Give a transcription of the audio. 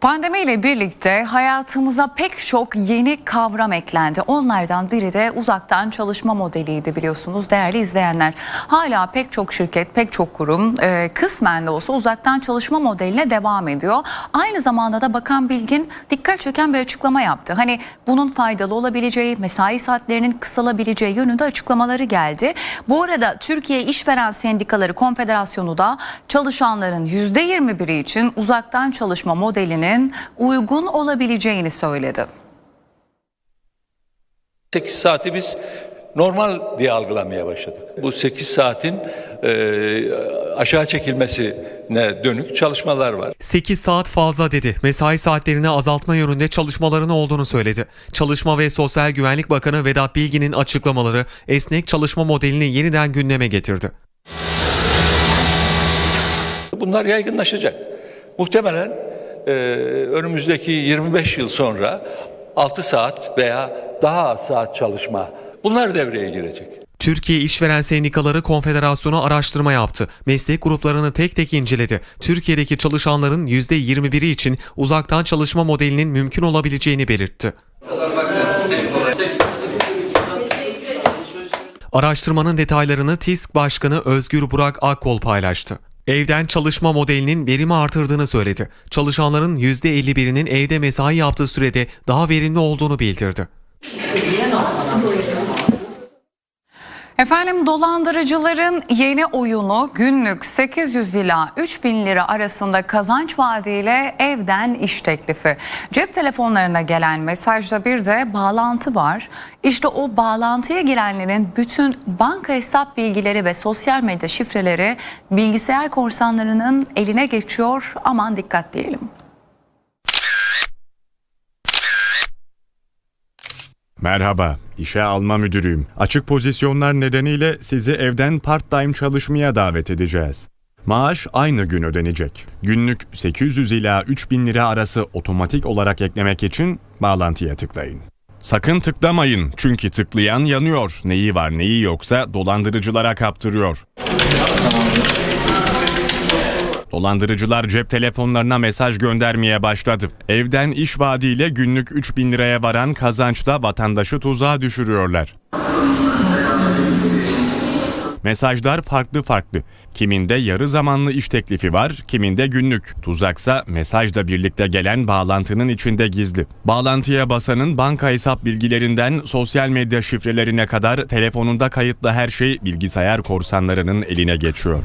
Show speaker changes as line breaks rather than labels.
Pandemiyle birlikte hayatımıza pek çok yeni kavram eklendi. Onlardan biri de uzaktan çalışma modeliydi biliyorsunuz değerli izleyenler. Hala pek çok şirket, pek çok kurum e, kısmen de olsa uzaktan çalışma modeline devam ediyor. Aynı zamanda da Bakan Bilgin dikkat çeken bir açıklama yaptı. Hani bunun faydalı olabileceği, mesai saatlerinin kısalabileceği yönünde açıklamaları geldi. Bu arada Türkiye İşveren Sendikaları Konfederasyonu da çalışanların %21'i için uzaktan çalışma modelinin uygun olabileceğini söyledi.
8 saati biz normal diye algılamaya başladık. Bu 8 saatin e, aşağı çekilmesine dönük çalışmalar var.
8 saat fazla dedi. Mesai saatlerini azaltma yönünde çalışmaların olduğunu söyledi. Çalışma ve Sosyal Güvenlik Bakanı Vedat Bilgin'in açıklamaları esnek çalışma modelini yeniden gündeme getirdi.
Bunlar yaygınlaşacak. Muhtemelen e, önümüzdeki 25 yıl sonra 6 saat veya daha az saat çalışma bunlar devreye girecek.
Türkiye İşveren Sendikaları Konfederasyonu araştırma yaptı. Meslek gruplarını tek tek inceledi. Türkiye'deki çalışanların %21'i için uzaktan çalışma modelinin mümkün olabileceğini belirtti. Araştırmanın detaylarını TİSK Başkanı Özgür Burak Akkol paylaştı. Evden çalışma modelinin verimi artırdığını söyledi. Çalışanların %51'inin evde mesai yaptığı sürede daha verimli olduğunu bildirdi.
Efendim dolandırıcıların yeni oyunu günlük 800 ila 3000 lira arasında kazanç vaadiyle evden iş teklifi. Cep telefonlarına gelen mesajda bir de bağlantı var. İşte o bağlantıya girenlerin bütün banka hesap bilgileri ve sosyal medya şifreleri bilgisayar korsanlarının eline geçiyor. Aman dikkat diyelim.
Merhaba, işe alma müdürüyüm. Açık pozisyonlar nedeniyle sizi evden part-time çalışmaya davet edeceğiz. Maaş aynı gün ödenecek. Günlük 800 ila 3000 lira arası otomatik olarak eklemek için bağlantıya tıklayın. Sakın tıklamayın çünkü tıklayan yanıyor. Neyi var neyi yoksa dolandırıcılara kaptırıyor. Dolandırıcılar cep telefonlarına mesaj göndermeye başladı. Evden iş vaadiyle günlük 3000 liraya varan kazançla vatandaşı tuzağa düşürüyorlar. Mesajlar farklı farklı. Kiminde yarı zamanlı iş teklifi var, kiminde günlük. Tuzaksa mesajla birlikte gelen bağlantının içinde gizli. Bağlantıya basanın banka hesap bilgilerinden sosyal medya şifrelerine kadar telefonunda kayıtlı her şey bilgisayar korsanlarının eline geçiyor.